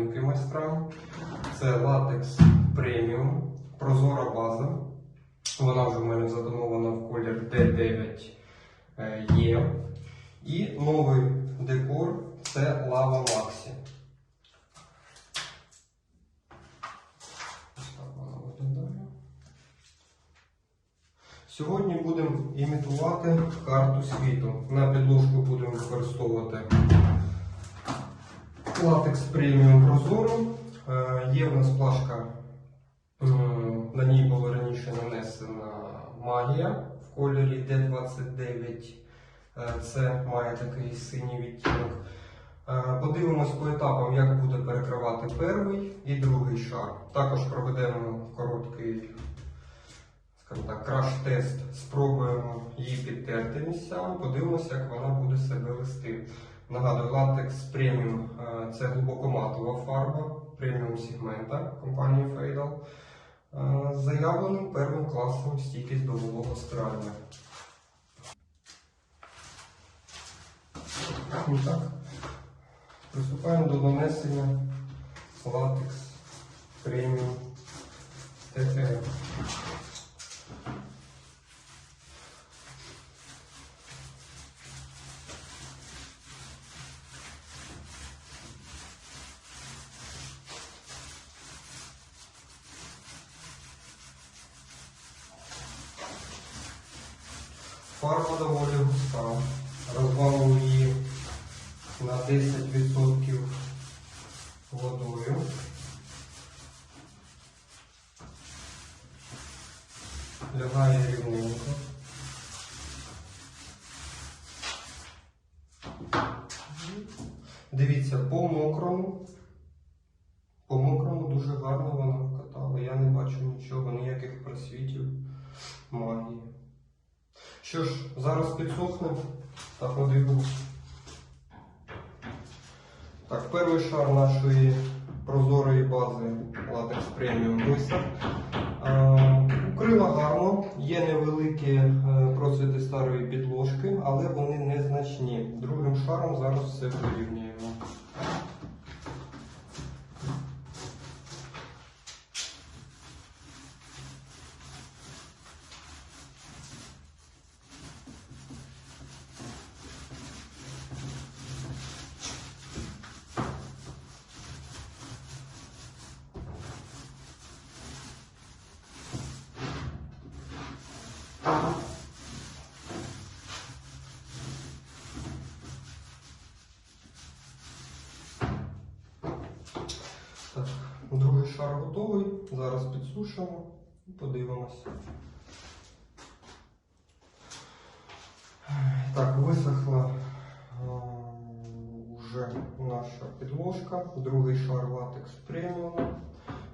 новинки майстрам. Це латекс преміум, прозора база. Вона вже в мене задумована в колір D9 е. І новий декор це Лава Максі. Сьогодні будемо імітувати карту світу. На підложку будемо використовувати латекс преміум прозоро. Е, Є в нас плашка, на ній було раніше нанесена магія в кольорі D29. Е, Це має такий синій відтінок. Е, Подивимось по етапам, як буде перекривати перший і другий шар. Також проведемо короткий краш-тест, спробуємо її підтерти місцями, подивимося, як вона буде себе вести. Нагадую, латекс преміум е, це глибокоматова фарба преміум сегмента компанії Fadal е, з заявленим первим класом стійкість до вологого стирання. Так, приступаємо до нанесення латекс преміум ТТР. Фарба доволі густа. Розвалу її на 10% водою. Лягає рівненько. Дивіться, по мокрому. По мокрому дуже гарно вона вкатала. Я не бачу нічого, ніяких просвітів магії. Що ж, зараз підсохне та подивимось. Так, перший шар нашої прозорої бази Premium висох. Е, Укрила гарно, є невеликі просвіти процвіти старої підложки, але вони незначні. Другим шаром зараз все порівнюємо. Так, другий шар готовий. Зараз підсушимо і подивимося. Так, висохла е, вже наша підложка, другий шар латекс преміум.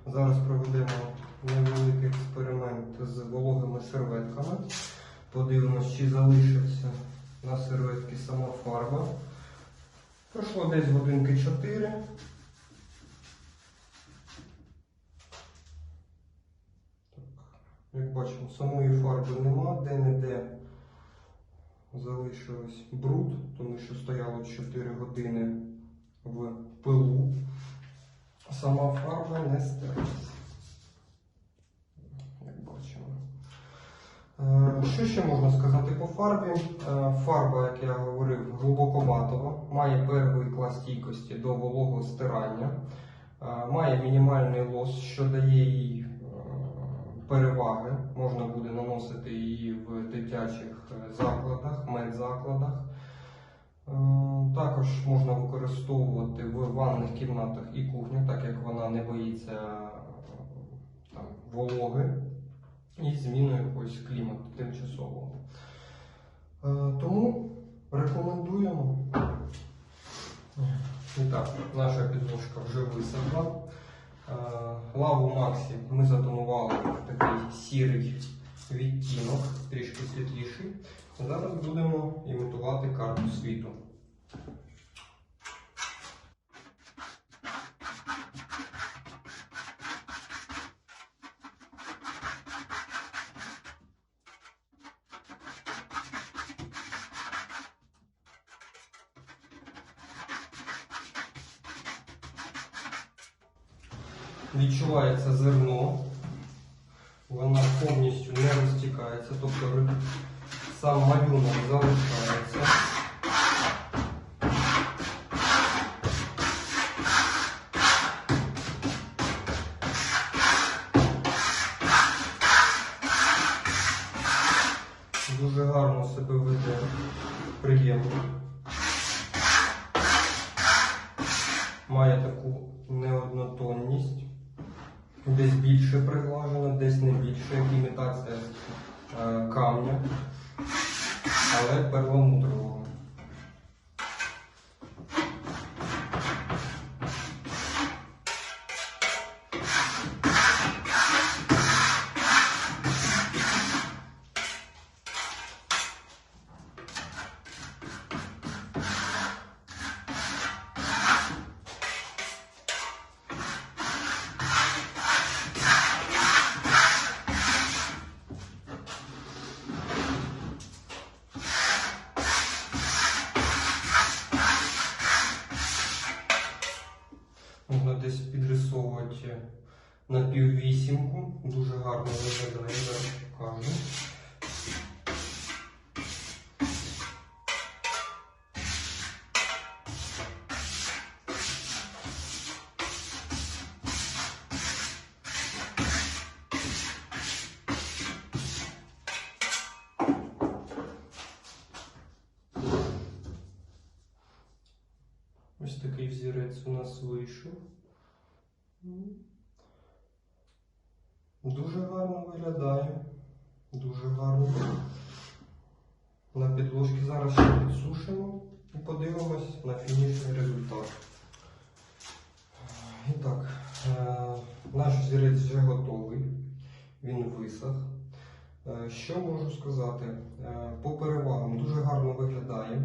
Зараз проведемо невеликий експеримент з вологими серветками. Подивимось, чи залишиться на серветці сама фарба. Пройшло десь годинки 4. Як бачимо, самої фарби нема, де-не-де залишилось бруд, тому що стояло 4 години в пилу. Сама фарба не стерлась. Як бачимо. Е, Що ще можна сказати по фарбі? Е, Фарба, як я говорив, глибокоматова, має перший клас стійкості до вологого стирання, Е, має мінімальний лос, що дає їй переваги. Можна буде наносити її в дитячих е, закладах, медзакладах. Е, Також можна використовувати в ванних кімнатах і кухнях, так як вона не боїться е, там, вологи і зміну якогось клімату тимчасового. Тому рекомендуємо. І так, наша підложка вже висохла. Лаву Максі ми затонували в такий сірий відтінок, трішки світліший. Зараз будемо імітувати карту світу. Відчувається зерно, вона повністю не розтікається, тобто сам малюнок залишається. Дуже гарно себе веде, приємно. Має таку неоднотонність. Десь більше приглажено, десь не більше, як імітація е, камня, але перламутрового. Можна десь підрисовувати на піввісімку. Дуже гарно виглядає, зараз покажу. У нас вийшов. Дуже гарно виглядає. Дуже гарно. На підложці зараз ще підсушимо і подивимось на фінішний результат. І так, е, наш взірець вже готовий. Він висох. Е, Що можу сказати? Е, По перевагам дуже гарно виглядає.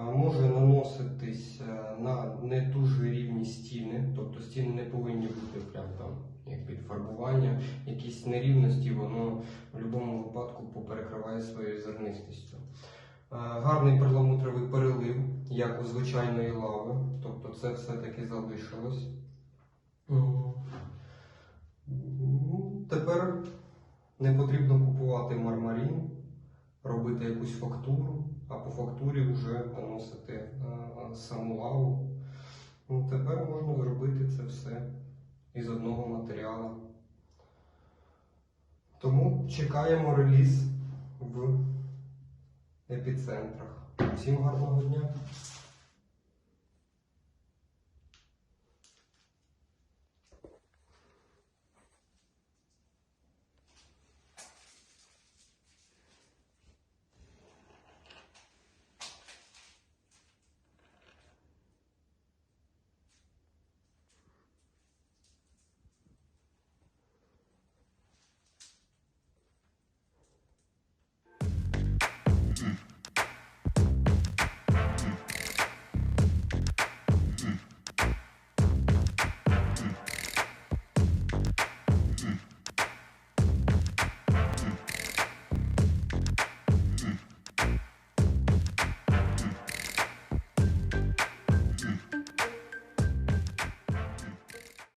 Може наноситись на не дуже рівні стіни, тобто стіни не повинні бути прям там як під фарбування, якісь нерівності, воно в будь-якому випадку поперекриває своєю зернистістю. Гарний перламутровий перелив, як у звичайної лави, тобто це все-таки залишилось. Тепер не потрібно купувати мармарин, робити якусь фактуру, а по фактурі вже наносити е, саму лаву. Ну, тепер можна зробити це все із одного матеріалу. Тому чекаємо реліз в епіцентрах. Всім гарного дня!